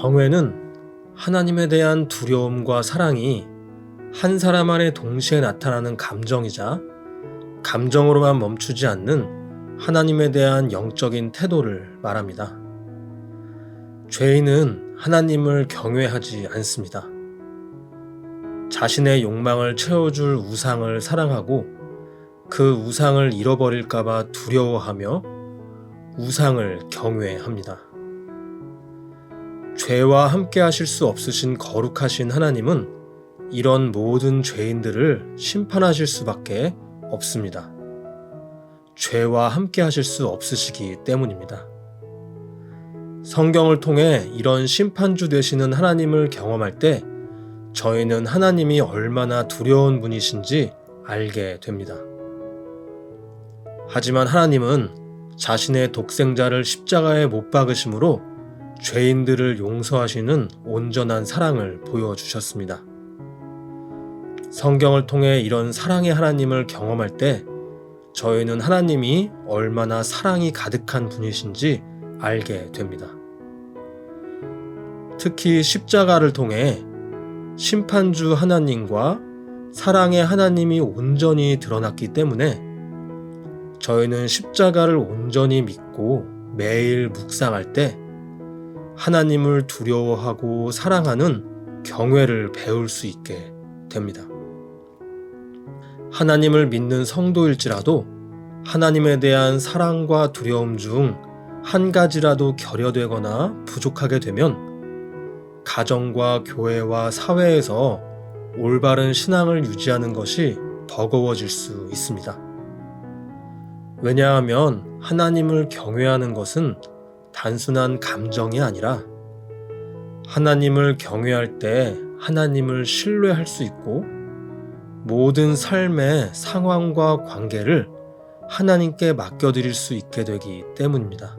경외는 하나님에 대한 두려움과 사랑이 한 사람 안에 동시에 나타나는 감정이자 감정으로만 멈추지 않는 하나님에 대한 영적인 태도를 말합니다. 죄인은 하나님을 경외하지 않습니다. 자신의 욕망을 채워줄 우상을 사랑하고 그 우상을 잃어버릴까봐 두려워하며 우상을 경외합니다. 죄와 함께 하실 수 없으신 거룩하신 하나님은 이런 모든 죄인들을 심판하실 수밖에 없습니다. 죄와 함께 하실 수 없으시기 때문입니다. 성경을 통해 이런 심판주 되시는 하나님을 경험할 때 저희는 하나님이 얼마나 두려운 분이신지 알게 됩니다. 하지만 하나님은 자신의 독생자를 십자가에 못 박으심으로 죄인들을 용서하시는 온전한 사랑을 보여주셨습니다. 성경을 통해 이런 사랑의 하나님을 경험할 때 저희는 하나님이 얼마나 사랑이 가득한 분이신지 알게 됩니다. 특히 십자가를 통해 심판주 하나님과 사랑의 하나님이 온전히 드러났기 때문에 저희는 십자가를 온전히 믿고 매일 묵상할 때 하나님을 두려워하고 사랑하는 경외를 배울 수 있게 됩니다. 하나님을 믿는 성도일지라도 하나님에 대한 사랑과 두려움 중 한 가지라도 결여되거나 부족하게 되면 가정과 교회와 사회에서 올바른 신앙을 유지하는 것이 버거워질 수 있습니다. 왜냐하면 하나님을 경외하는 것은 단순한 감정이 아니라 하나님을 경외할 때 하나님을 신뢰할 수 있고 모든 삶의 상황과 관계를 하나님께 맡겨드릴 수 있게 되기 때문입니다.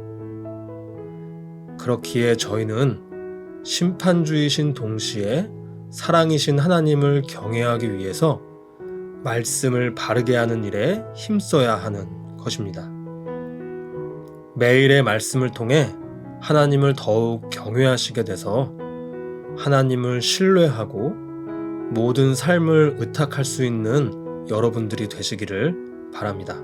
그렇기에 저희는 심판주이신 동시에 사랑이신 하나님을 경외하기 위해서 말씀을 바르게 하는 일에 힘써야 하는 것입니다. 매일의 말씀을 통해 하나님을 더욱 경외하시게 돼서 하나님을 신뢰하고 모든 삶을 의탁할 수 있는 여러분들이 되시기를 바랍니다.